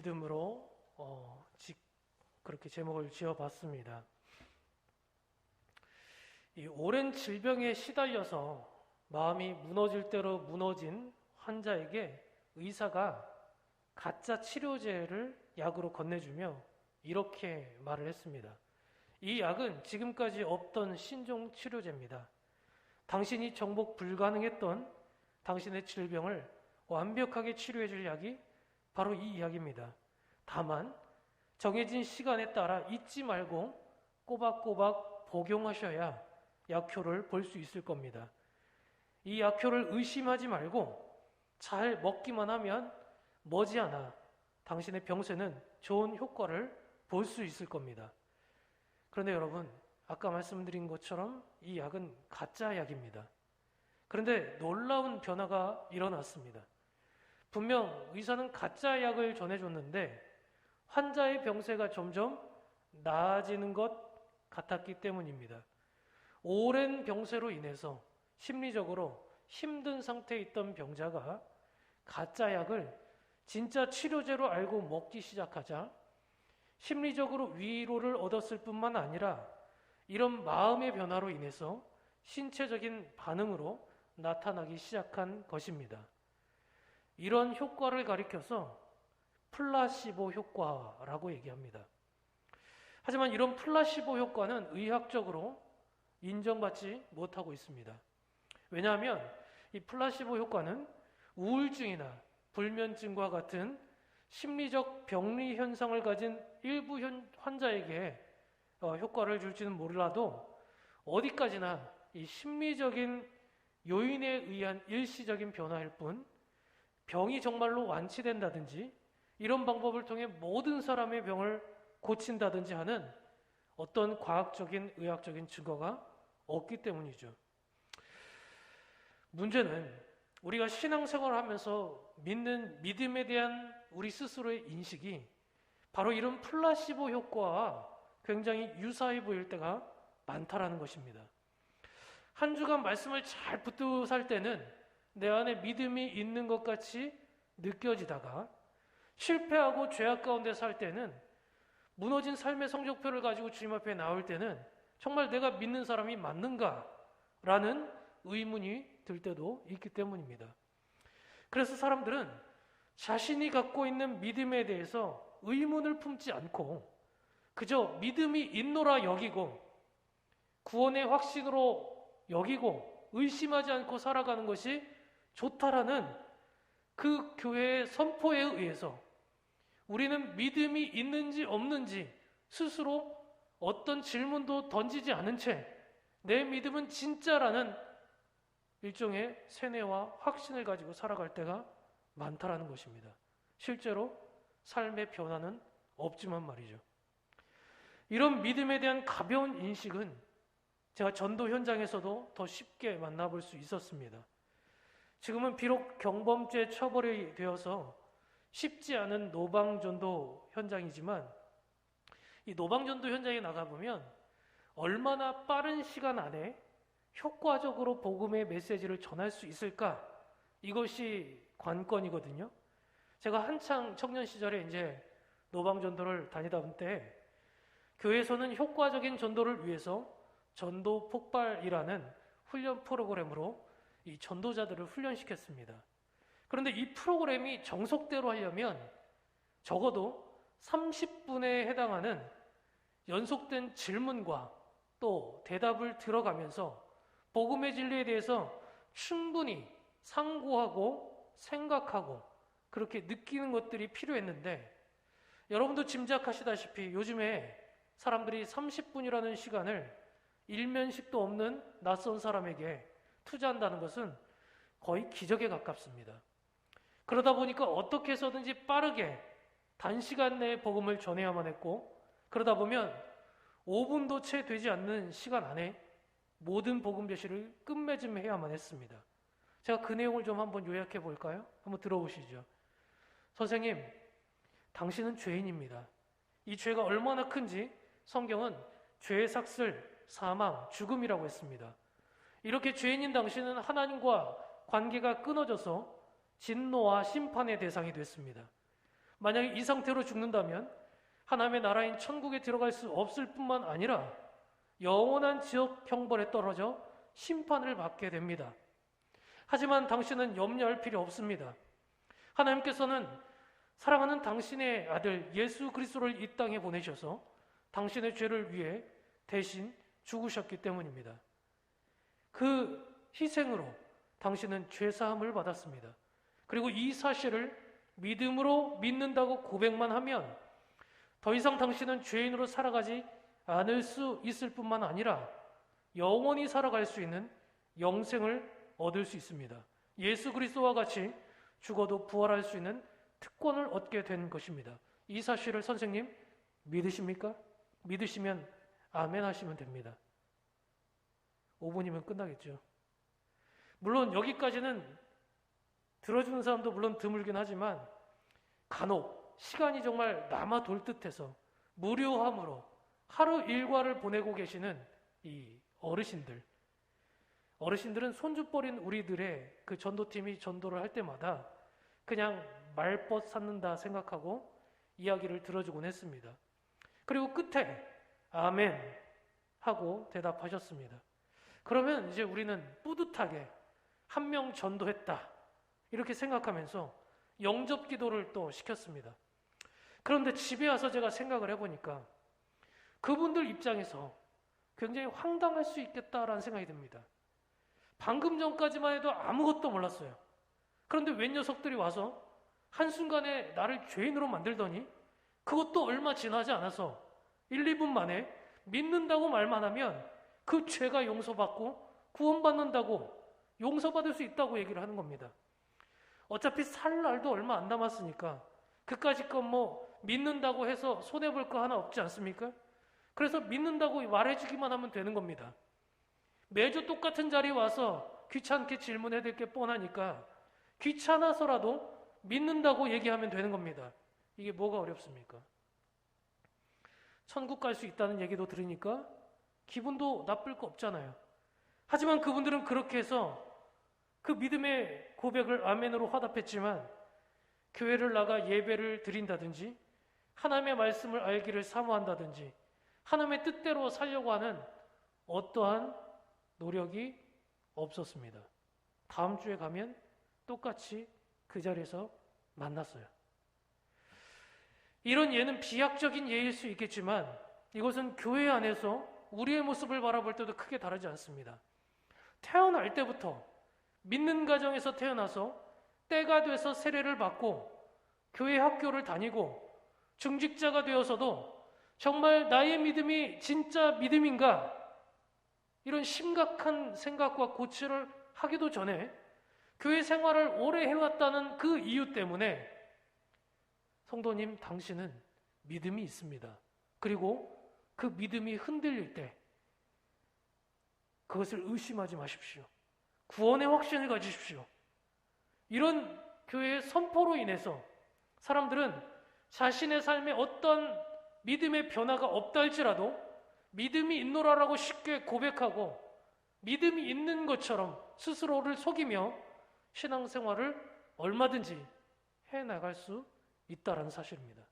믿음으로 어, 그렇게 제목을 지어봤습니다. 이 오랜 질병에 시달려서 마음이 무너질 대로 무너진 환자에게 의사가 가짜 치료제를 약으로 건네주며 이렇게 말을 했습니다. 이 약은 지금까지 없던 신종 치료제입니다. 당신이 정복 불가능했던 당신의 질병을 완벽하게 치료해줄 약이 바로 이 약입니다. 다만 정해진 시간에 따라 잊지 말고 꼬박꼬박 복용하셔야 약효를 볼 수 있을 겁니다. 이 약효를 의심하지 말고 잘 먹기만 하면 머지않아 당신의 병세는 좋은 효과를 볼 수 있을 겁니다. 그런데 여러분, 아까 말씀드린 것처럼 이 약은 가짜 약입니다. 그런데 놀라운 변화가 일어났습니다. 분명 의사는 가짜 약을 전해줬는데 환자의 병세가 점점 나아지는 것 같았기 때문입니다. 오랜 병세로 인해서 심리적으로 힘든 상태에 있던 병자가 가짜 약을 진짜 치료제로 알고 먹기 시작하자 심리적으로 위로를 얻었을 뿐만 아니라 이런 마음의 변화로 인해서 신체적인 반응으로 나타나기 시작한 것입니다. 이런 효과를 가리켜서 플라시보 효과라고 얘기합니다. 하지만 이런 플라시보 효과는 의학적으로 인정받지 못하고 있습니다. 왜냐하면 이 플라시보 효과는 우울증이나 불면증과 같은 심리적 병리 현상을 가진 일부 환자에게 어, 효과를 줄지는 몰라도 어디까지나 이 심리적인 요인에 의한 일시적인 변화일 뿐 병이 정말로 완치된다든지 이런 방법을 통해 모든 사람의 병을 고친다든지 하는 어떤 과학적인 의학적인 증거가 없기 때문이죠. 문제는 우리가 신앙생활을 하면서 믿는 믿음에 대한 우리 스스로의 인식이 바로 이런 플라시보 효과와 굉장히 유사해 보일 때가 많다라는 것입니다. 한 주간 말씀을 잘 붙들고 살 때는 내 안에 믿음이 있는 것 같이 느껴지다가 실패하고 죄악 가운데 살 때는 무너진 삶의 성적표를 가지고 주님 앞에 나올 때는 정말 내가 믿는 사람이 맞는가라는 의문이 들 때도 있기 때문입니다. 그래서 사람들은 자신이 갖고 있는 믿음에 대해서 의문을 품지 않고 그저 믿음이 있노라 여기고 구원의 확신으로 여기고 의심하지 않고 살아가는 것이 좋다라는 그 교회의 선포에 의해서 우리는 믿음이 있는지 없는지 스스로 어떤 질문도 던지지 않은 채 내 믿음은 진짜라는 일종의 세뇌와 확신을 가지고 살아갈 때가 많다라는 것입니다. 실제로 삶의 변화는 없지만 말이죠. 이런 믿음에 대한 가벼운 인식은 제가 전도 현장에서도 더 쉽게 만나볼 수 있었습니다. 지금은 비록 경범죄 처벌이 되어서 쉽지 않은 노방전도 현장이지만 이 노방전도 현장에 나가보면 얼마나 빠른 시간 안에 효과적으로 복음의 메시지를 전할 수 있을까? 이것이 관건이거든요. 제가 한창 청년 시절에 이제 노방전도를 다니다 본때 교회에서는 효과적인 전도를 위해서 전도 폭발이라는 훈련 프로그램으로 이 전도자들을 훈련시켰습니다. 그런데 이 프로그램이 정석대로 하려면 적어도 30분에 해당하는 연속된 질문과 또 대답을 들어가면서 복음의 진리에 대해서 충분히 상고하고 생각하고 그렇게 느끼는 것들이 필요했는데 여러분도 짐작하시다시피 요즘에 사람들이 30분이라는 시간을 일면식도 없는 낯선 사람에게 투자한다는 것은 거의 기적에 가깝습니다. 그러다 보니까 어떻게 해서든지 빠르게 단시간 내에 복음을 전해야만 했고 그러다 보면 5분도 채 되지 않는 시간 안에 모든 복음 제시를 끝맺음해야만 했습니다. 제가 그 내용을 좀 한번 요약해 볼까요? 한번 들어보시죠. 선생님, 당신은 죄인입니다. 이 죄가 얼마나 큰지 성경은 죄의 삭슬, 사망, 죽음이라고 했습니다. 이렇게 죄인인 당신은 하나님과 관계가 끊어져서 진노와 심판의 대상이 됐습니다. 만약에 이 상태로 죽는다면 하나님의 나라인 천국에 들어갈 수 없을 뿐만 아니라 영원한 지옥 형벌에 떨어져 심판을 받게 됩니다. 하지만 당신은 염려할 필요 없습니다. 하나님께서는 사랑하는 당신의 아들 예수 그리스도를 이 땅에 보내셔서 당신의 죄를 위해 대신 죽으셨기 때문입니다. 그 희생으로 당신은 죄 사함을 받았습니다. 그리고 이 사실을 믿음으로 믿는다고 고백만 하면 더 이상 당신은 죄인으로 살아가지 않을 수 있을 뿐만 아니라 영원히 살아갈 수 있는 영생을 얻을 수 있습니다. 예수 그리스도와 같이 죽어도 부활할 수 있는 특권을 얻게 된 것입니다. 이 사실을 선생님 믿으십니까? 믿으시면 아멘 하시면 됩니다. 5분이면 끝나겠죠. 물론 여기까지는 들어주는 사람도 물론 드물긴 하지만 간혹 시간이 정말 남아 돌 듯해서 무료함으로 하루 일과를 보내고 계시는 이 어르신들. 어르신들은 손주버린 우리들의 그 전도팀이 전도를 할 때마다 그냥 말벗 쌓는다 생각하고 이야기를 들어주곤 했습니다. 그리고 끝에 아멘 하고 대답하셨습니다. 그러면 이제 우리는 뿌듯하게 한 명 전도했다. 이렇게 생각하면서 영접 기도를 또 시켰습니다. 그런데 집에 와서 제가 생각을 해보니까 그분들 입장에서 굉장히 황당할 수 있겠다라는 생각이 듭니다. 방금 전까지만 해도 아무것도 몰랐어요. 그런데 웬 녀석들이 와서 한순간에 나를 죄인으로 만들더니 그것도 얼마 지나지 않아서 1, 2분 만에 믿는다고 말만 하면 그 죄가 용서받고 구원받는다고 용서받을 수 있다고 얘기를 하는 겁니다. 어차피 살 날도 얼마 안 남았으니까 그까짓 건뭐 믿는다고 해서 손해 볼 거 하나 없지 않습니까? 그래서 믿는다고 말해주기만 하면 되는 겁니다. 매주 똑같은 자리에 와서 귀찮게 질문해야 될 게 뻔하니까 귀찮아서라도 믿는다고 얘기하면 되는 겁니다. 이게 뭐가 어렵습니까? 천국 갈 수 있다는 얘기도 들으니까 기분도 나쁠 거 없잖아요. 하지만 그분들은 그렇게 해서 그 믿음의 고백을 아멘으로 화답했지만 교회를 나가 예배를 드린다든지 하나님의 말씀을 알기를 사모한다든지 하나님의 뜻대로 살려고 하는 어떠한 노력이 없었습니다. 다음 주에 가면 똑같이 그 자리에서 만났어요. 이런 예는 비약적인 예일 수 있겠지만 이것은 교회 안에서 우리의 모습을 바라볼 때도 크게 다르지 않습니다. 태어날 때부터 믿는 가정에서 태어나서 때가 돼서 세례를 받고 교회 학교를 다니고 중직자가 되어서도 정말 나의 믿음이 진짜 믿음인가? 이런 심각한 생각과 고치를 하기도 전에 교회 생활을 오래 해왔다는 그 이유 때문에 성도님, 당신은 믿음이 있습니다. 그리고 그 믿음이 흔들릴 때 그것을 의심하지 마십시오. 구원의 확신을 가지십시오. 이런 교회의 선포로 인해서 사람들은 자신의 삶에 어떤 믿음의 변화가 없다 할지라도 믿음이 있노라라고 쉽게 고백하고 믿음이 있는 것처럼 스스로를 속이며 신앙생활을 얼마든지 해 나갈 수 있다라는 사실입니다.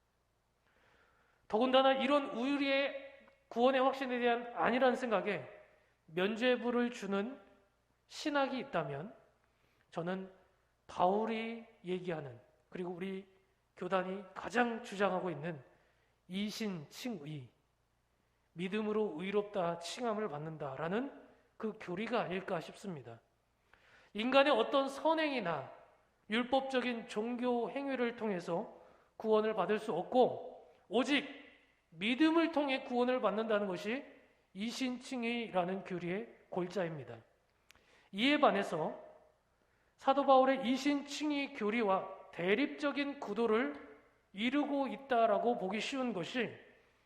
더군다나 이런 우리의 구원의 확신에 대한 아니라는 생각에 면죄부를 주는 신학이 있다면 저는 바울이 얘기하는 그리고 우리 교단이 가장 주장하고 있는 이신칭의 믿음으로 의롭다 칭함을 받는다라는 그 교리가 아닐까 싶습니다. 인간의 어떤 선행이나 율법적인 종교 행위를 통해서 구원을 받을 수 없고 오직 믿음을 통해 구원을 받는다는 것이 이신칭의라는 교리의 골자입니다. 이에 반해서 사도 바울의 이신칭의 교리와 대립적인 구도를 이루고 있다라고 보기 쉬운 것이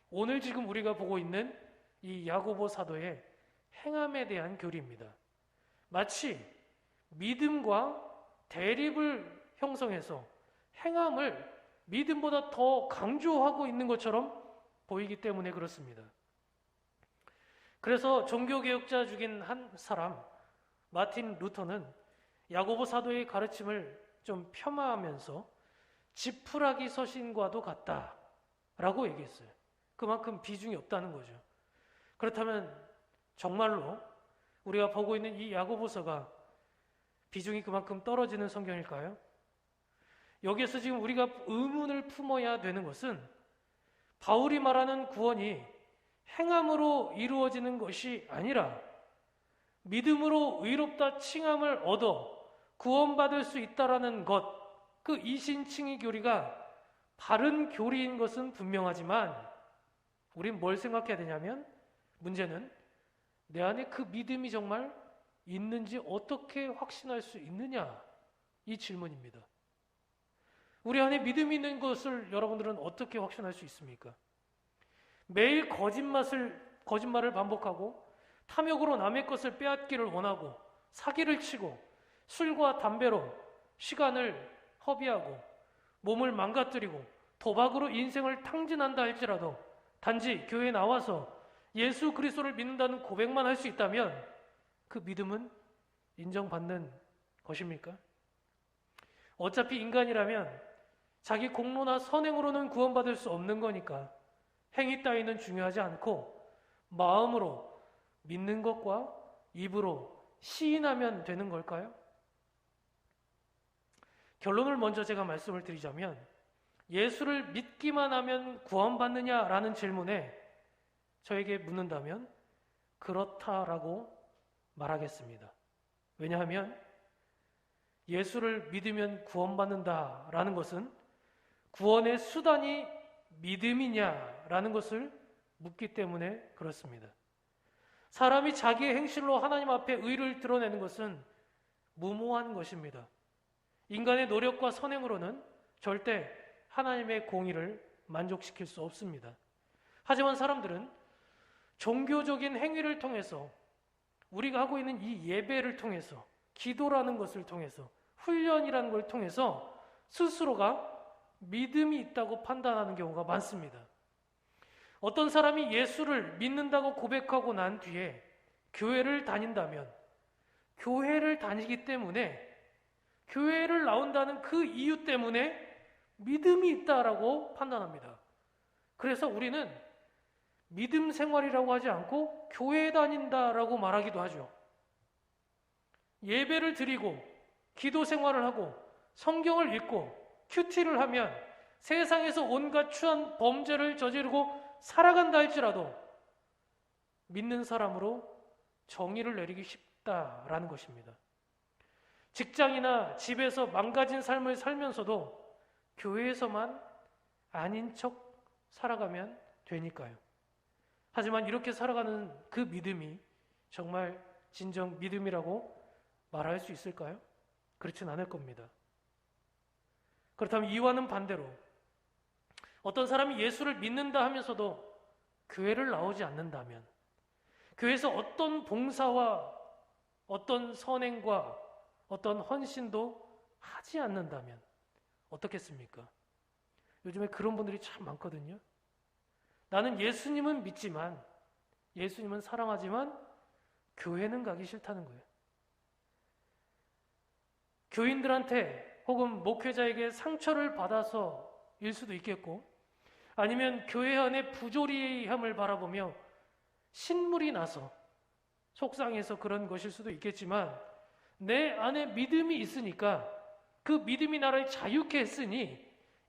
오늘 지금 우리가 보고 있는 이 야고보 사도의 행함에 대한 교리입니다. 마치 믿음과 대립을 형성해서 행함을 믿음보다 더 강조하고 있는 것처럼 보이기 때문에 그렇습니다. 그래서 종교개혁자 중인 한 사람, 마틴 루터는 야고보 사도의 가르침을 좀 폄하하면서 지푸라기 서신과도 같다 라고 얘기했어요. 그만큼 비중이 없다는 거죠. 그렇다면 정말로 우리가 보고 있는 이 야고보서가 비중이 그만큼 떨어지는 성경일까요? 여기에서 지금 우리가 의문을 품어야 되는 것은 바울이 말하는 구원이 행함으로 이루어지는 것이 아니라 믿음으로 의롭다 칭함을 얻어 구원받을 수 있다라는 것, 그 이신칭의 교리가 바른 교리인 것은 분명하지만 우린 뭘 생각해야 되냐면 문제는 내 안에 그 믿음이 정말 있는지 어떻게 확신할 수 있느냐 이 질문입니다. 우리 안에 믿음이 있는 것을 여러분들은 어떻게 확신할 수 있습니까? 매일 거짓말을 거짓말을 반복하고 탐욕으로 남의 것을 빼앗기를 원하고 사기를 치고 술과 담배로 시간을 허비하고 몸을 망가뜨리고 도박으로 인생을 탕진한다 할지라도 단지 교회에 나와서 예수 그리스도를 믿는다는 고백만 할 수 있다면 그 믿음은 인정받는 것입니까? 어차피 인간이라면 자기 공로나 선행으로는 구원받을 수 없는 거니까 행위 따위는 중요하지 않고 마음으로 믿는 것과 입으로 시인하면 되는 걸까요? 결론을 먼저 제가 말씀을 드리자면 예수를 믿기만 하면 구원받느냐라는 질문에 저에게 묻는다면 그렇다라고 말하겠습니다. 왜냐하면 예수를 믿으면 구원받는다라는 것은 구원의 수단이 믿음이냐라는 것을 묻기 때문에 그렇습니다. 사람이 자기의 행실로 하나님 앞에 의를 드러내는 것은 무모한 것입니다. 인간의 노력과 선행으로는 절대 하나님의 공의를 만족시킬 수 없습니다. 하지만 사람들은 종교적인 행위를 통해서 우리가 하고 있는 이 예배를 통해서 기도라는 것을 통해서 훈련이라는 걸 통해서 스스로가 믿음이 있다고 판단하는 경우가 많습니다. 어떤 사람이 예수를 믿는다고 고백하고 난 뒤에 교회를 다닌다면 교회를 다니기 때문에 교회를 나온다는 그 이유 때문에 믿음이 있다라고 판단합니다. 그래서 우리는 믿음 생활이라고 하지 않고 교회 다닌다라고 말하기도 하죠. 예배를 드리고 기도 생활을 하고 성경을 읽고 큐티를 하면 세상에서 온갖 추한 범죄를 저지르고 살아간다 할지라도 믿는 사람으로 정의를 내리기 쉽다라는 것입니다. 직장이나 집에서 망가진 삶을 살면서도 교회에서만 아닌 척 살아가면 되니까요. 하지만 이렇게 살아가는 그 믿음이 정말 진정 믿음이라고 말할 수 있을까요? 그렇진 않을 겁니다. 그렇다면 이와는 반대로 어떤 사람이 예수를 믿는다 하면서도 교회를 나오지 않는다면 교회에서 어떤 봉사와 어떤 선행과 어떤 헌신도 하지 않는다면 어떻겠습니까? 요즘에 그런 분들이 참 많거든요. 나는 예수님은 믿지만 예수님은 사랑하지만 교회는 가기 싫다는 거예요. 교인들한테 혹은 목회자에게 상처를 받아서 일 수도 있겠고 아니면 교회 안에 부조리함을 바라보며 신물이 나서 속상해서 그런 것일 수도 있겠지만 내 안에 믿음이 있으니까 그 믿음이 나를 자유케 했으니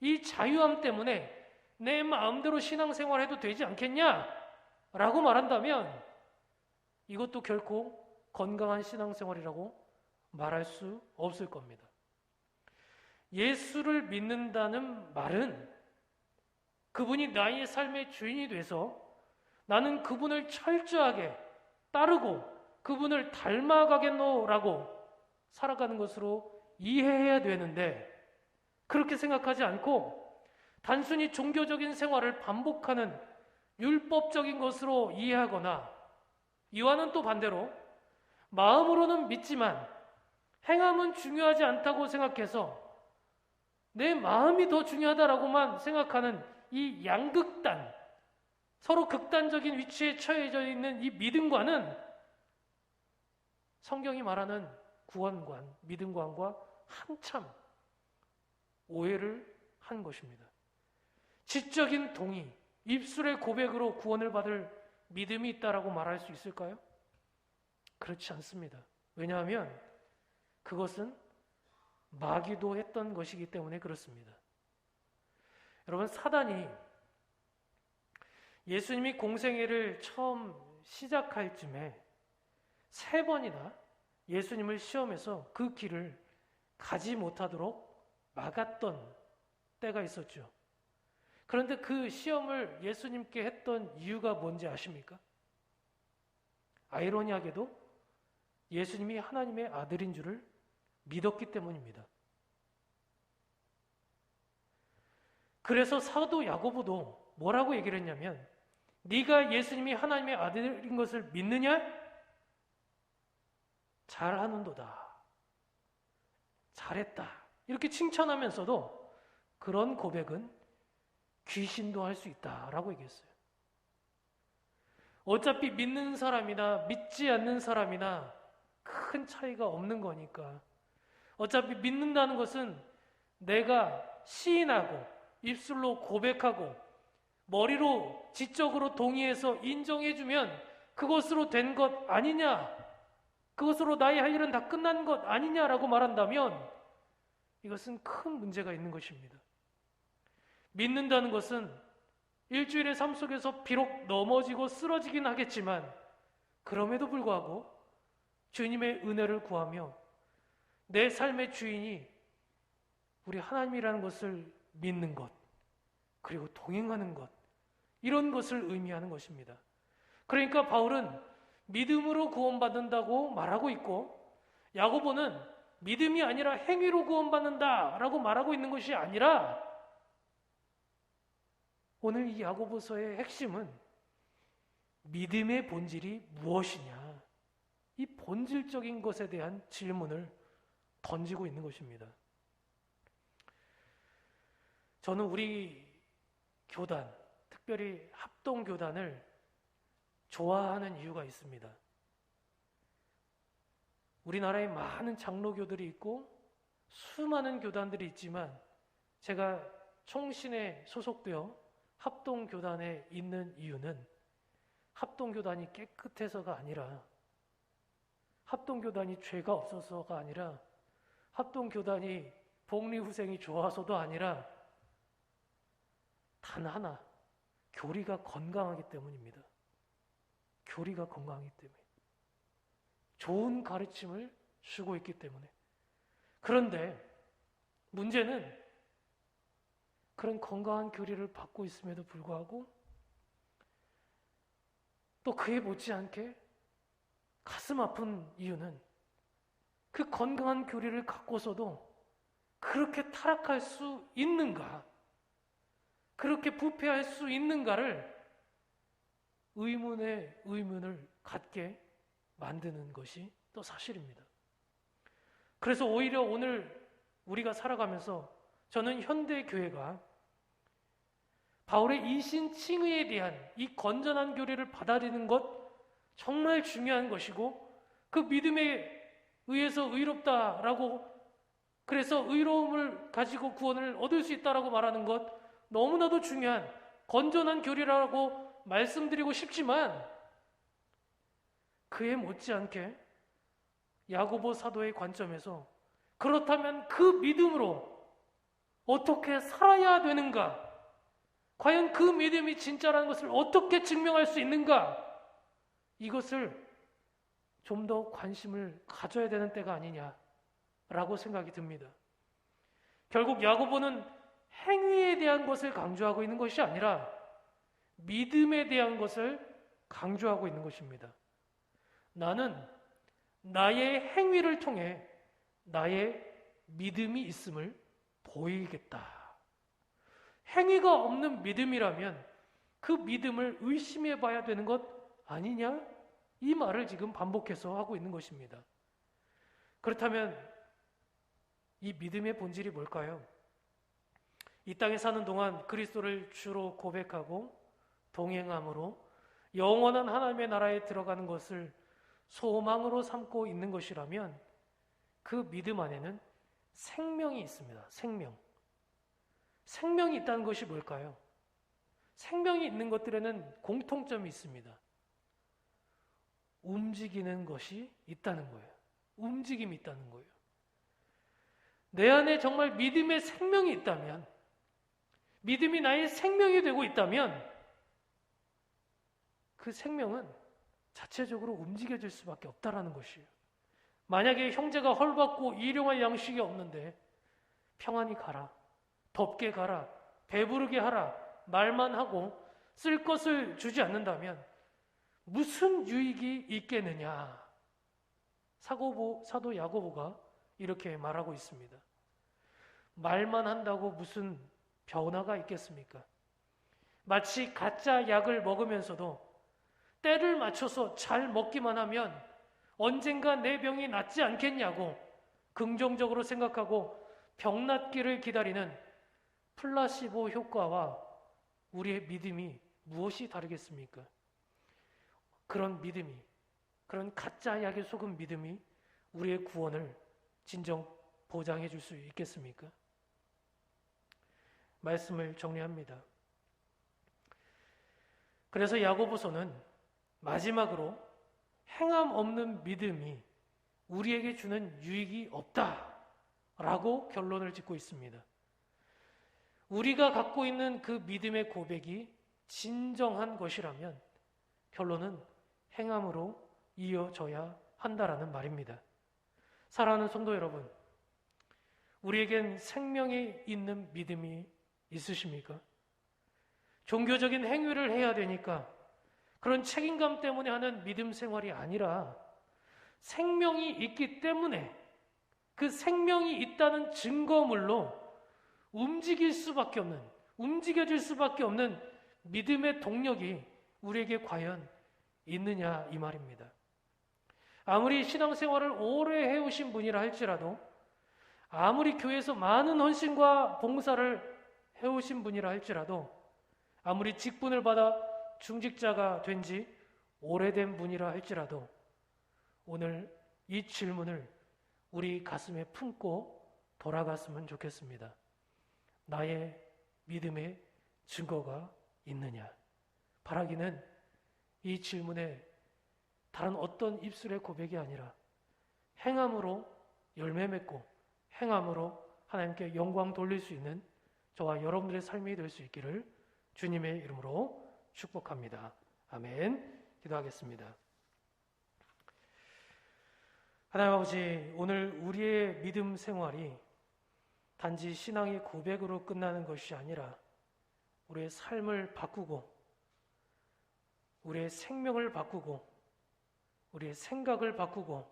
이 자유함 때문에 내 마음대로 신앙생활 해도 되지 않겠냐? 라고 말한다면 이것도 결코 건강한 신앙생활이라고 말할 수 없을 겁니다. 예수를 믿는다는 말은 그분이 나의 삶의 주인이 돼서 나는 그분을 철저하게 따르고 그분을 닮아가겠노라고 살아가는 것으로 이해해야 되는데 그렇게 생각하지 않고 단순히 종교적인 생활을 반복하는 율법적인 것으로 이해하거나 이와는 또 반대로 마음으로는 믿지만 행함은 중요하지 않다고 생각해서 내 마음이 더 중요하다라고만 생각하는 이 양극단, 서로 극단적인 위치에 처해져 있는 이 믿음과는 성경이 말하는 구원관, 믿음관과 한참 오해를 한 것입니다. 지적인 동의, 입술의 고백으로 구원을 받을 믿음이 있다라고 말할 수 있을까요? 그렇지 않습니다. 왜냐하면 그것은 마귀도 했던 것이기 때문에 그렇습니다. 여러분, 사단이 예수님이 공생애를 처음 시작할 쯤에 세 번이나 예수님을 시험해서 그 길을 가지 못하도록 막았던 때가 있었죠. 그런데 그 시험을 예수님께 했던 이유가 뭔지 아십니까? 아이러니하게도 예수님이 하나님의 아들인 줄을 믿었기 때문입니다. 그래서 사도 야고보도 뭐라고 얘기를 했냐면 네가 예수님이 하나님의 아들인 것을 믿느냐? 잘하는도다. 잘했다. 이렇게 칭찬하면서도 그런 고백은 귀신도 할 수 있다라고 얘기했어요. 어차피 믿는 사람이나 믿지 않는 사람이나 큰 차이가 없는 거니까. 어차피 믿는다는 것은 내가 시인하고 입술로 고백하고 머리로 지적으로 동의해서 인정해주면 그것으로 된 것 아니냐? 그것으로 나의 할 일은 다 끝난 것 아니냐라고 말한다면 이것은 큰 문제가 있는 것입니다. 믿는다는 것은 일주일의 삶 속에서 비록 넘어지고 쓰러지긴 하겠지만 그럼에도 불구하고 주님의 은혜를 구하며 내 삶의 주인이 우리 하나님이라는 것을 믿는 것, 그리고 동행하는 것, 이런 것을 의미하는 것입니다. 그러니까 바울은 믿음으로 구원받는다고 말하고 있고, 야고보는 믿음이 아니라 행위로 구원받는다라고 말하고 있는 것이 아니라, 오늘 이 야고보서의 핵심은 믿음의 본질이 무엇이냐, 이 본질적인 것에 대한 질문을 던지고 있는 것입니다. 저는 우리 교단, 특별히 합동교단을 좋아하는 이유가 있습니다. 우리나라에 많은 장로교들이 있고 수많은 교단들이 있지만 제가 총신에 소속되어 합동교단에 있는 이유는 합동교단이 깨끗해서가 아니라 합동교단이 죄가 없어서가 아니라 합동교단이 복리후생이 좋아서도 아니라 단 하나, 교리가 건강하기 때문입니다. 교리가 건강하기 때문에. 좋은 가르침을 주고 있기 때문에. 그런데 문제는 그런 건강한 교리를 받고 있음에도 불구하고 또 그에 못지않게 가슴 아픈 이유는 그 건강한 교리를 갖고서도 그렇게 타락할 수 있는가? 그렇게 부패할 수 있는가를 의문의 의문을 갖게 만드는 것이 또 사실입니다. 그래서 오히려 오늘 우리가 살아가면서 저는 현대 교회가 바울의 이신 칭의에 대한 이 건전한 교리를 받아들이는 것 정말 중요한 것이고 그 믿음에 의해서 의롭다라고 그래서 의로움을 가지고 구원을 얻을 수 있다라고 말하는 것 너무나도 중요한 건전한 교리라고 말씀드리고 싶지만 그에 못지않게 야고보 사도의 관점에서 그렇다면 그 믿음으로 어떻게 살아야 되는가? 과연 그 믿음이 진짜라는 것을 어떻게 증명할 수 있는가? 이것을 좀 더 관심을 가져야 되는 때가 아니냐라고 생각이 듭니다. 결국 야고보는 행위에 대한 것을 강조하고 있는 것이 아니라 믿음에 대한 것을 강조하고 있는 것입니다. 나는 나의 행위를 통해 나의 믿음이 있음을 보이겠다. 행위가 없는 믿음이라면 그 믿음을 의심해 봐야 되는 것 아니냐? 이 말을 지금 반복해서 하고 있는 것입니다. 그렇다면 이 믿음의 본질이 뭘까요? 이 땅에 사는 동안 그리스도를 주로 고백하고 동행함으로 영원한 하나님의 나라에 들어가는 것을 소망으로 삼고 있는 것이라면 그 믿음 안에는 생명이 있습니다. 생명. 생명이 있다는 것이 뭘까요? 생명이 있는 것들에는 공통점이 있습니다. 움직이는 것이 있다는 거예요. 움직임이 있다는 거예요. 내 안에 정말 믿음의 생명이 있다면, 믿음이 나의 생명이 되고 있다면, 그 생명은 자체적으로 움직여질 수밖에 없다라는 것이에요. 만약에 형제가 헐받고 일용할 양식이 없는데 평안히 가라, 덥게 가라, 배부르게 하라, 말만 하고 쓸 것을 주지 않는다면 무슨 유익이 있겠느냐? 사고보, 사도 야고보가 이렇게 말하고 있습니다. 말만 한다고 무슨 변화가 있겠습니까? 마치 가짜 약을 먹으면서도 때를 맞춰서 잘 먹기만 하면 언젠가 내 병이 낫지 않겠냐고 긍정적으로 생각하고 병 낫기를 기다리는 플라시보 효과와 우리의 믿음이 무엇이 다르겠습니까? 그런 믿음이, 그런 가짜 약에 속은 믿음이 우리의 구원을 진정 보장해 줄 수 있겠습니까? 말씀을 정리합니다. 그래서 야고보서는 마지막으로 행함 없는 믿음이 우리에게 주는 유익이 없다 라고 결론을 짓고 있습니다. 우리가 갖고 있는 그 믿음의 고백이 진정한 것이라면 결론은 행함으로 이어져야 한다라는 말입니다. 사랑하는 성도 여러분, 우리에겐 생명이 있는 믿음이 있으십니까? 종교적인 행위를 해야 되니까 그런 책임감 때문에 하는 믿음 생활이 아니라 생명이 있기 때문에 그 생명이 있다는 증거물로 움직일 수밖에 없는, 움직여질 수밖에 없는 믿음의 동력이 우리에게 과연 있느냐 이 말입니다. 아무리 신앙생활을 오래 해오신 분이라 할지라도 아무리 교회에서 많은 헌신과 봉사를 해오신 분이라 할지라도 아무리 직분을 받아 중직자가 된 지 오래된 분이라 할지라도 오늘 이 질문을 우리 가슴에 품고 돌아갔으면 좋겠습니다. 나의 믿음의 증거가 있느냐? 바라기는 이 질문에 다른 어떤 입술의 고백이 아니라 행함으로 열매 맺고 행함으로 하나님께 영광 돌릴 수 있는 저와 여러분들의 삶이 될 수 있기를 주님의 이름으로 축복합니다. 아멘. 기도하겠습니다. 하나님 아버지, 오늘 우리의 믿음 생활이 단지 신앙의 고백으로 끝나는 것이 아니라 우리의 삶을 바꾸고 우리의 생명을 바꾸고 우리의 생각을 바꾸고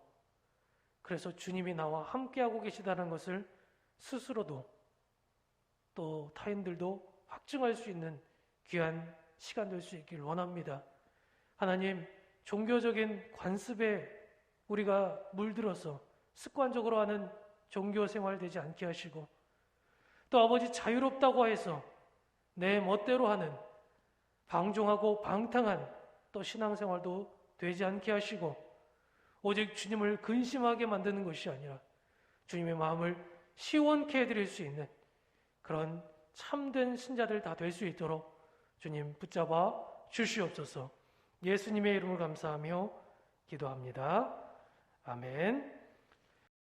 그래서 주님이 나와 함께하고 계시다는 것을 스스로도 또 타인들도 확증할 수 있는 귀한 시간 될 수 있길 원합니다. 하나님, 종교적인 관습에 우리가 물들어서 습관적으로 하는 종교 생활 되지 않게 하시고 또 아버지 자유롭다고 해서 내 멋대로 하는 방종하고 방탕한 또 신앙생활도 되지 않게 하시고 오직 주님을 근심하게 만드는 것이 아니라 주님의 마음을 시원케 해드릴 수 있는 그런 참된 신자들 다 될 수 있도록 주님 붙잡아 주시옵소서 예수님의 이름을 감사하며 기도합니다. 아멘.